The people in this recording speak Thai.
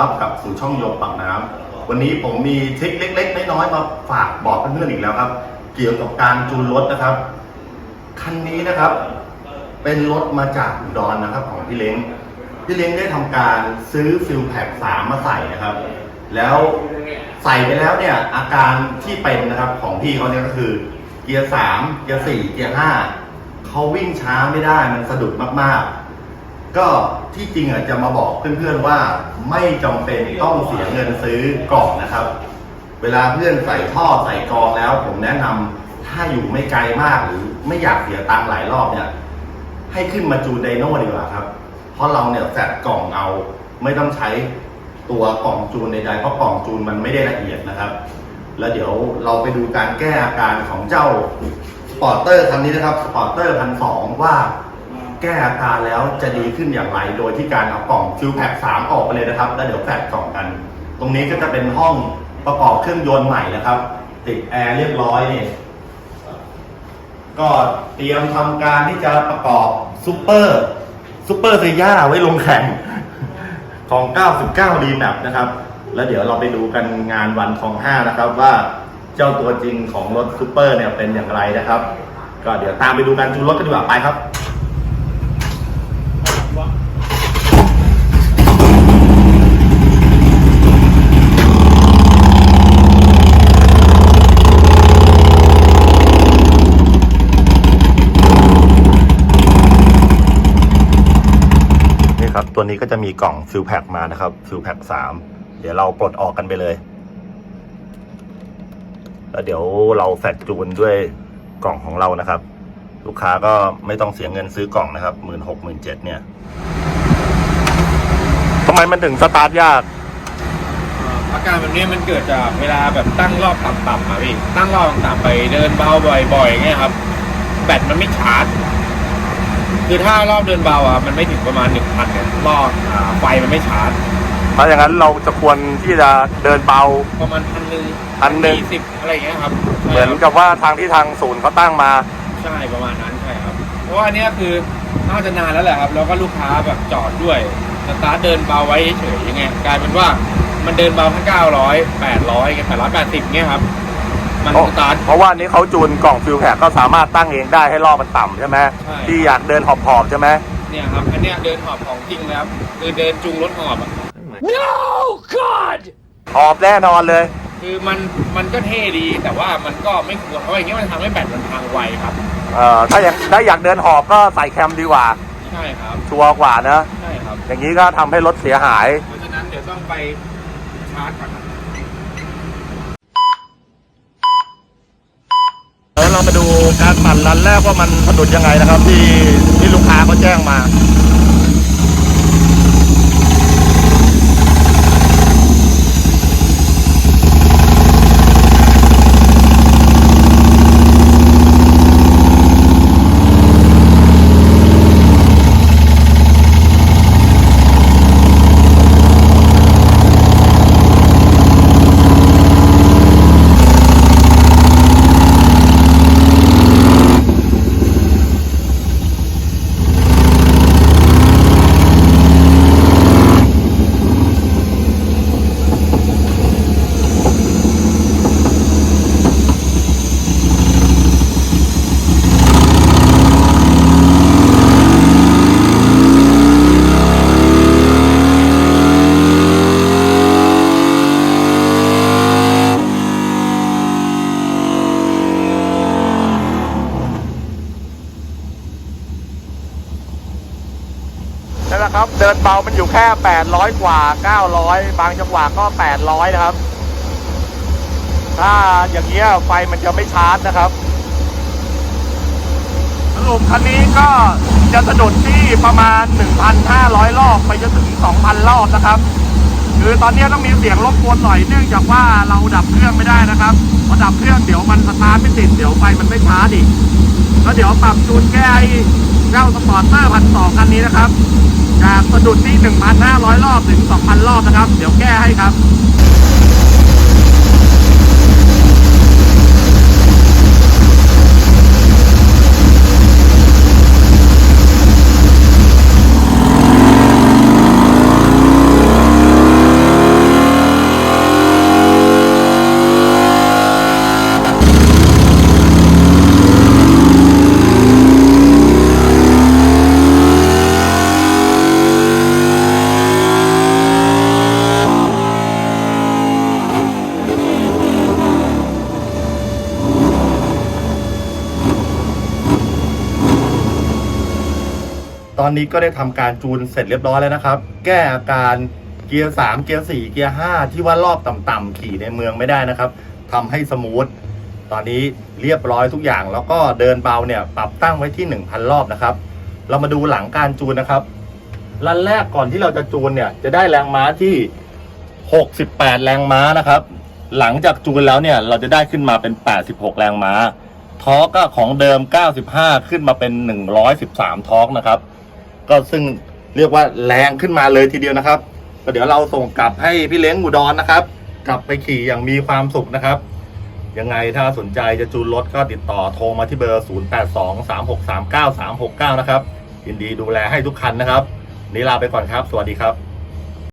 รับกลับสู่ช่องโยมปากน้ำวันนี้ผมมีทริคเล็ก ๆ น้อยๆมาฝากบอกเพื่อนๆอีกแล้วครับ เกี่ยวกับการจูนรถนะครับคันนี้นะครับ เป็นรถมาจากอุดรนนะครับ ของพี่เล้งพี่เล้งได้ทำการซื้อฟิลแพ็กสามมาใส่นะครับ แล้วใส่ไปแล้วเนี่ยอาการที่เป็นนะครับของพี่เขาเนี่ยก็คือ เกียร์สามเกียร์สี่เกียร์ห้าเขาวิ่งช้าไม่ได้มันสะดุดมากๆ ก็ที่จริงอะจะมาบอกเพื่อนๆว่าไม่จำเป็นต้องเสียเงินซื้อกล่องนะครับ เวลาเพื่อนใส่ท่อใส่กรองแล้ว ผมแนะนำถ้าอยู่ไม่ไกลมากหรือไม่อยากเสียตังค์หลายรอบเนี่ย ให้ขึ้นมาจูนไดโน่ดีกว่าครับ เพราะเราเนี่ยแฟดกล่องเอาไม่ต้องใช้ตัวกล่องจูนใดๆเพราะกล่องจูนมันไม่ได้ละเอียดนะครับ แล้วเดี๋ยวเราไปดูการแก้อาการของเจ้าสปอร์เตอร์คันนี้นะครับสปอร์เตอร์พันสองว่า แก้อาการแล้วจะดีขึ้นอย่างไร โดยที่การเอากล่องฟิวแพ็กสามออกไปเลยนะครับ แล้วเดี๋ยวแฟดกล่องกัน ตรงนี้ก็จะเป็นห้องประกอบเครื่องยนต์ใหม่นะครับ ติดแอร์เรียบร้อยเนี่ยก็เตรียมทำการที่จะประกอบซูเปอร์ซูเปอร์เซย่าไว้ลงแข่งของ 99 รีแมปนะครับ แล้วเดี๋ยวเราไปดูกันงานวันของ 5 นะครับ ว่าเจ้าตัวจริงของรถซูเปอร์เนี่ยเป็นอย่างไรนะครับ ก็เดี๋ยวตามไปดูการจูนรถกันดีกว่าไปครับ ตัวนี้ก็จะมีกล่องฟิลแพ็กมานะครับฟิลแพ็กสามเดี๋ยวเราปลดออกกันไปเลย แล้วเดี๋ยวเราแฟดจูนด้วยกล่องของเรานะครับ ลูกค้าก็ไม่ต้องเสียเงินซื้อกล่องนะครับหมื่นหกหมื่นเจ็ดเนี่ยทำไมมันถึงสตาร์ทยาก อาการแบบนี้มันเกิดจากเวลาแบบตั้งรอบต่ำๆอะพี่ ตั้งรอบต่ำๆไปเดินเบาบ่อยๆเงี้ยครับ แบตมันไม่ชาร์จ คือถ้ารอบเดินเบาอะมันไม่ถึงประมาณหนึ่งพันเนี่ยรอบอ่าไฟมันไม่ชาร์จเพราะอย่างนั้นเราจะควรที่จะเดินเบา ประมาณพันหนึ่งพันหนึ่งสิบอะไรอย่างเงี้ยครับเหมือนกับว่าทางที่ทางศูนย์เขาตั้งมา ใช่ประมาณนั้นใช่ครับ เพราะว่าอันเนี้ยคือน่าจะนานแล้วแหละครับ แล้วก็ลูกค้าแบบจอดด้วยสตาร์ทเดินเบาไว้เฉยๆยังไงกลายเป็นว่ามันเดินเบาแค่เก้าร้อยแปดร้อยแปดร้อยแปดสิบเงี้ยครับ มันเพราะสตาร์ท เพราะว่านี้เขาจูนกล่องฟิลแพ็กก็สามารถตั้งเองได้ให้รอบมันต่ำใช่ไหมใช่ ที่อยากเดินหอบๆใช่ไหมเนี่ยครับอันเนี้ยเดินหอบของจริงแล้วคือเดินจูงรถหอบอะหอบแน่นอนเลย คือมันมันก็เท่ดีแต่ว่ามันก็ไม่ควรเพราะอย่างเงี้ยมันทำให้แบตมันพังไวครับ เอ่อถ้าอยากถ้าอยากเดินหอบก็ใส่แคมดีกว่า ใช่ครับ ชัวร์กว่านะ ใช่ครับ อย่างนี้ก็ทำให้รถเสียหาย เพราะฉะนั้นเดี๋ยวต้องไปชาร์จก่อนครับ แล้ว เราไปดูการปั่นรันแรกว่ามันสะดุดยังไงนะครับ ที่ที่ลูกค้าเขาแจ้งมา นั่ นแหละครับเดินเบามันอยู่แค่ 800 กว่า 900 บางจังหวะก็ 800 นะครับ ถ้าอย่างเงี้ยไฟมันจะไม่ชาร์จนะครับสรุปคันนี้ก็จะสะดุดที่ประมาณ 1,500 รอบไปจนถึง 2,000 รอบนะครับ คือตอนนี้ต้องมีเสียงรบกวนหน่อยเนื่องจากว่าเราดับเครื่องไม่ได้นะครับพอดับเครื่องเดี๋ยวมันสตาร์ทไม่ติดเดี๋ยวไฟมันไม่ชาร์จอีกแล้วเดี๋ยวปรับจูนแก้ไอ้เจ้าสปอร์เตอร์พันสองคันนี้นะครับ จากสะดุดที่ 1,500 รอบถึง 2,000 รอบนะครับ เดี๋ยวแก้ให้ครับ อนนี้ก็ได้ทำการจูนเสร็จเรียบร้อยแล้วนะครับ แก้อาการเกียร์3เกียร์4เกียร์5ที่ว่ารอบต่ำๆขี่ในเมืองไม่ได้นะครับทำให้สมูทตอนนี้เรียบร้อยทุกอย่าง แล้วก็เดินเบาเนี่ยปรับตั้งไว้ที่ 1,000 รอบนะครับ เรามาดูหลังการจูนนะครับรันแรกก่อนที่เราจะจูนเนี่ยจะได้แรงม้าที่ 68 แรงม้านะครับ หลังจากจูนแล้วเนี่ยเราจะได้ขึ้นมาเป็น 86 แรงม้า ทอร์กก็ของเดิม 95 ขึ้นมาเป็น 113 ทอร์กนะครับ ก็ซึ่งเรียกว่าแรงขึ้นมาเลยทีเดียวนะครับ ก็เดี๋ยวเราส่งกลับให้พี่เล้งอุดรนนะครับ กลับไปขี่อย่างมีความสุขนะครับ ยังไงถ้าสนใจจะจูนรถก็ติดต่อโทรมาที่เบอร์ 0823639369 นะครับยินดีดูแลให้ทุกคันนะครับนี่ลาไปก่อนครับ สวัสดีครับ